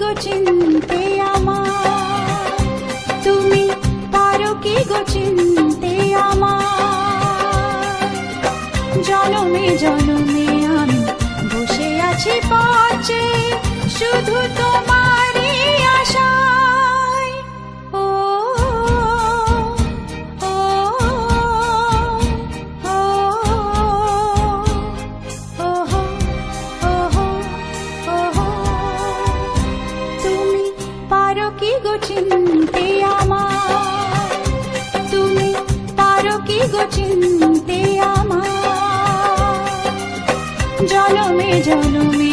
গো চিনতে আমার। তুমি পারো কি গো চিনতে আমার। জনমে জনমে আমি বসে আছি পাচে, শুধু তোমারই কি গো চিনতে আমার? তুমি তারো কি গো চিনতে আমার? জনমে জনমে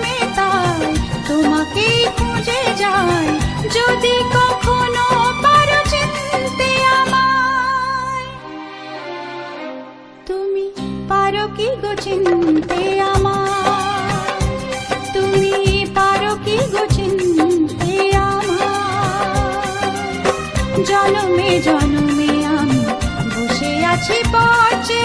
পারো কি গো চিনতে আমার? তুমি পারো কি গো চিনতে আমার? জনমে জনমে আমি বসে আছি পচে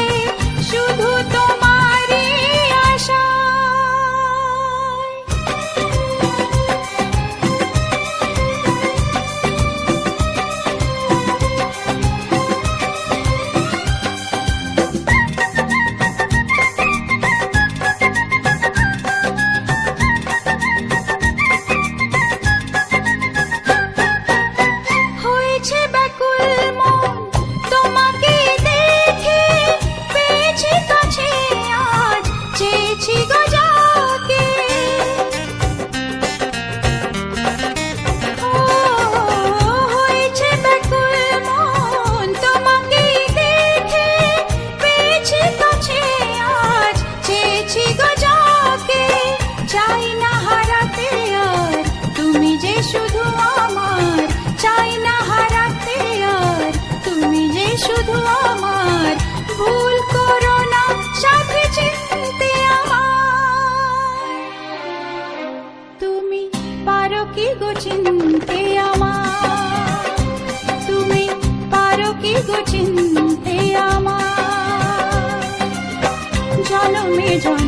পারো কি গো চিনতে আমার? তুমি পারো কি গো চিনতে আমার? জনমে জন